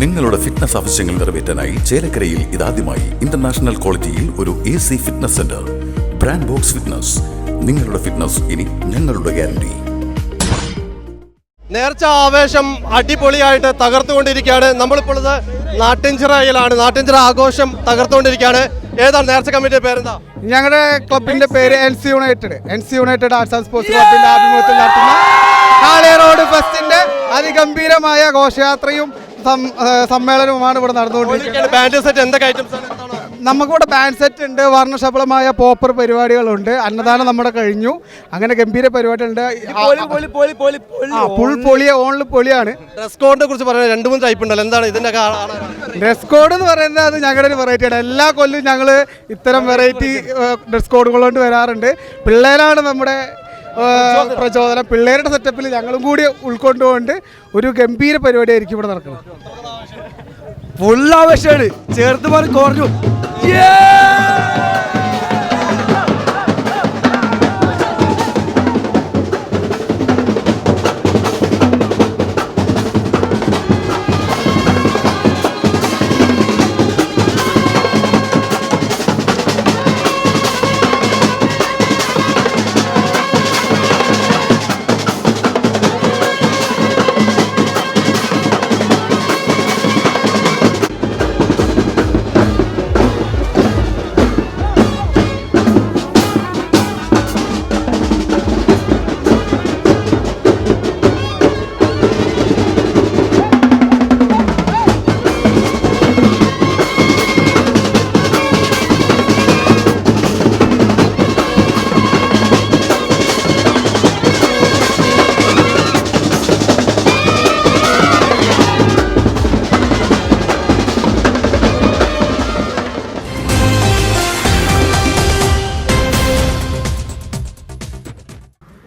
നിങ്ങളുടെ ഫിറ്റ്നസ് ആവശ്യങ്ങൾ നിറവേറ്റാനായി ചേലക്കരയിൽ ഇതാദ്യമായി ഇന്റർനാഷണൽ ക്വാളിറ്റിയിൽ ഒരു A C fitness centre brand box fitness നിങ്ങളുടെ ഫിറ്റ്നസ് ഇനി ഞങ്ങളുടെ ഗ്യാരണ്ടി നേർച്ച ആവേശം അടിപൊളിയായിട്ട് തകർത്തുകൊണ്ടിരിക്കുകയാണ്. നമ്മളിപ്പോൾ ഇത് നാട്ടിൻചിറയിലാണ് നാട്ടിൻചിറ ആഘോഷം തകർത്തുകൊണ്ടിരിക്കുകയാണ്. ഏതാണ് നേർച്ച കമ്മിറ്റിയുടെ പേരെന്താ? ഞങ്ങളുടെ ക്ലബിന്റെ പേര് N C united N C united arts and sports ക്ലബിന്റെ ആഭിമുഖ്യത്തിൽ നടത്തുന്ന കാളി റോഡ് ഫെസ്റ്റിന്റെ അതിഗംഭീരമായ ഘോഷയാത്രയും സമ്മേളനവുമാണ് ഇവിടെ നടന്നുകൊണ്ടിരിക്കുന്നത്. നമുക്കിവിടെ ബാൻഡ് സെറ്റ് ഉണ്ട് വർണശബളമായ പോപ്പർ പരിപാടികളുണ്ട്. അന്നദാനം നമ്മുടെ കഴിഞ്ഞു. അങ്ങനെ ഗംഭീര പരിപാടികളുണ്ട്. ഫുൾ പൊളിയ ഓൺലി പൊളിയാണ്. ഡ്രസ് കോഡിനെ കുറിച്ച് പറയുന്നത് രണ്ട് മൂന്ന് ടൈപ്പ് ഉണ്ടല്ലോ. എന്താണ് ഇതിന്റെ ഡ്രസ് കോഡ് എന്ന് പറയുന്നത് അത് ഞങ്ങളുടെ ഒരു വെറൈറ്റിയാണ് എല്ലാ കൊല്ലവും ഞങ്ങൾ ഇത്തരം വെറൈറ്റി ഡ്രസ് കോഡുകൾ കൊണ്ട് വരാറുണ്ട്. പിള്ളേരാണ് നമ്മുടെ പ്രചോദനം. പിള്ളേരുടെ സെറ്റപ്പിൽ ഞങ്ങളും കൂടി ഉൾക്കൊണ്ടുകൊണ്ട് ഒരു ഗംഭീര പരിപാടി പരിപാടിയായിരിക്കും ഇവിടെ നടക്കുന്നത്. ഫുൾ ആവശ്യമാണ് ചേർത്ത് പറഞ്ഞു കുറഞ്ഞു